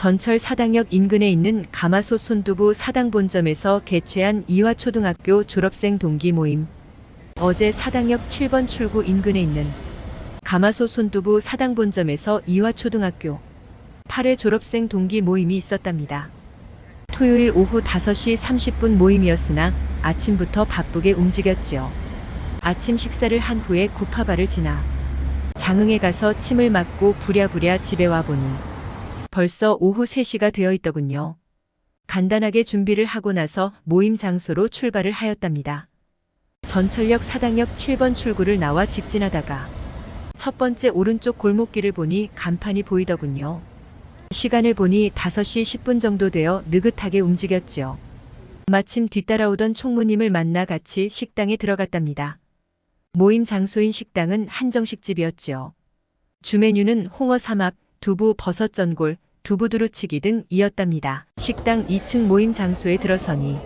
전철 사당역 인근에 있는 가마솥 손두부 사당 본점에서 개최한 이화초등학교 졸업생 동기 모임. 어제 사당역 7번 출구 인근에 있는 가마솥 손두부 사당 본점에서 이화초등학교 8회 졸업생 동기 모임이 있었답니다. 토요일 오후 5시 30분 모임이었으나 아침부터 바쁘게 움직였지요. 아침 식사를 한 후에 구파발을 지나 장흥에 가서 침을 맞고 부랴부랴 집에 와보니 벌써 오후 3시가 되어 있더군요. 간단하게 준비를 하고 나서 모임 장소로 출발을 하였답니다. 전철역 사당역 7번 출구를 나와 직진하다가 첫 번째 오른쪽 골목길을 보니 간판이 보이더군요. 시간을 보니 5시 10분 정도 되어 느긋하게 움직였지요. 마침 뒤따라오던 총무님을 만나 같이 식당에 들어갔답니다. 모임 장소인 식당은 한정식집이었지요. 주 메뉴는 홍어 삼합, 두부 버섯 전골, 두부 두루치기 등 이었답니다. 식당 2층 모임 장소에 들어서니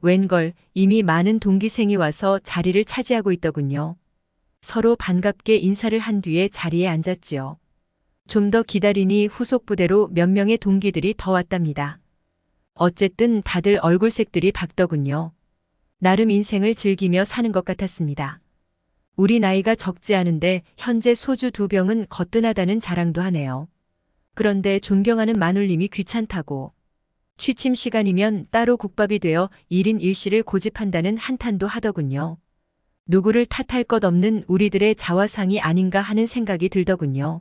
웬걸 이미 많은 동기생이 와서 자리를 차지하고 있더군요. 서로 반갑게 인사를 한 뒤에 자리에 앉았지요. 좀 더 기다리니 후속 부대로 몇 명의 동기들이 더 왔답니다. 어쨌든 다들 얼굴색들이 밝더군요. 나름 인생을 즐기며 사는 것 같았습니다. 우리 나이가 적지 않은데 현재 소주 두 병은 거뜬하다는 자랑도 하네요. 그런데 존경하는 마눌님이 귀찮다고 취침 시간이면 따로 국밥이 되어 1인 1실을 고집한다는 한탄도 하더군요. 누구를 탓할 것 없는 우리들의 자화상이 아닌가 하는 생각이 들더군요.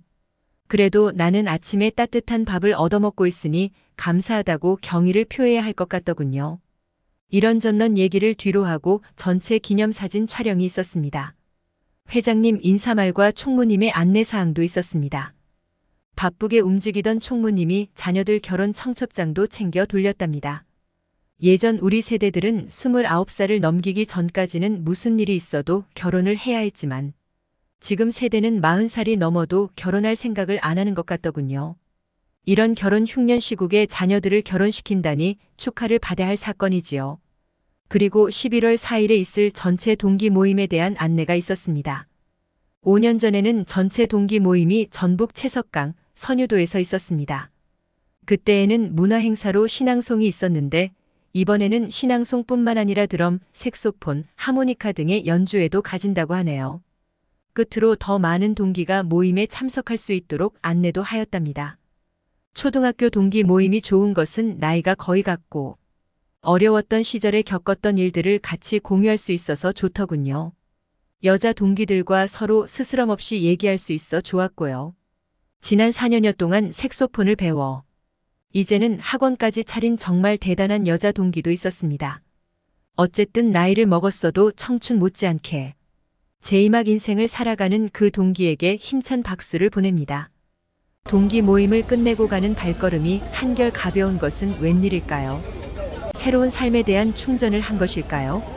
그래도 나는 아침에 따뜻한 밥을 얻어먹고 있으니 감사하다고 경의를 표해야 할 것 같더군요. 이런저런 얘기를 뒤로 하고 전체 기념사진 촬영이 있었습니다. 회장님 인사말과 총무님의 안내사항도 있었습니다. 바쁘게 움직이던 총무님이 자녀들 결혼 청첩장도 챙겨 돌렸답니다. 예전 우리 세대들은 29살을 넘기기 전까지는 무슨 일이 있어도 결혼을 해야 했지만 지금 세대는 40살이 넘어도 결혼할 생각을 안 하는 것 같더군요. 이런 결혼 흉년 시국에 자녀들을 결혼시킨다니 축하를 받아야 할 사건이지요. 그리고 11월 4일에 있을 전체 동기 모임에 대한 안내가 있었습니다. 5년 전에는 전체 동기 모임이 전북 채석강, 선유도에서 있었습니다. 그때에는 문화행사로 신앙송이 있었는데 이번에는 신앙송뿐만 아니라 드럼, 색소폰, 하모니카 등의 연주회도 가진다고 하네요. 끝으로 더 많은 동기가 모임에 참석할 수 있도록 안내도 하였답니다. 초등학교 동기 모임이 좋은 것은 나이가 거의 같고 어려웠던 시절에 겪었던 일들을 같이 공유할 수 있어서 좋더군요. 여자 동기들과 서로 스스럼 없이 얘기할 수 있어 좋았고요. 지난 4년여 동안 색소폰을 배워 이제는 학원까지 차린 정말 대단한 여자 동기도 있었습니다. 어쨌든 나이를 먹었어도 청춘 못지않게 제2막 인생을 살아가는 그 동기에게 힘찬 박수를 보냅니다. 동기 모임을 끝내고 가는 발걸음이 한결 가벼운 것은 웬일일까요? 새로운 삶에 대한 충전을 한 것일까요?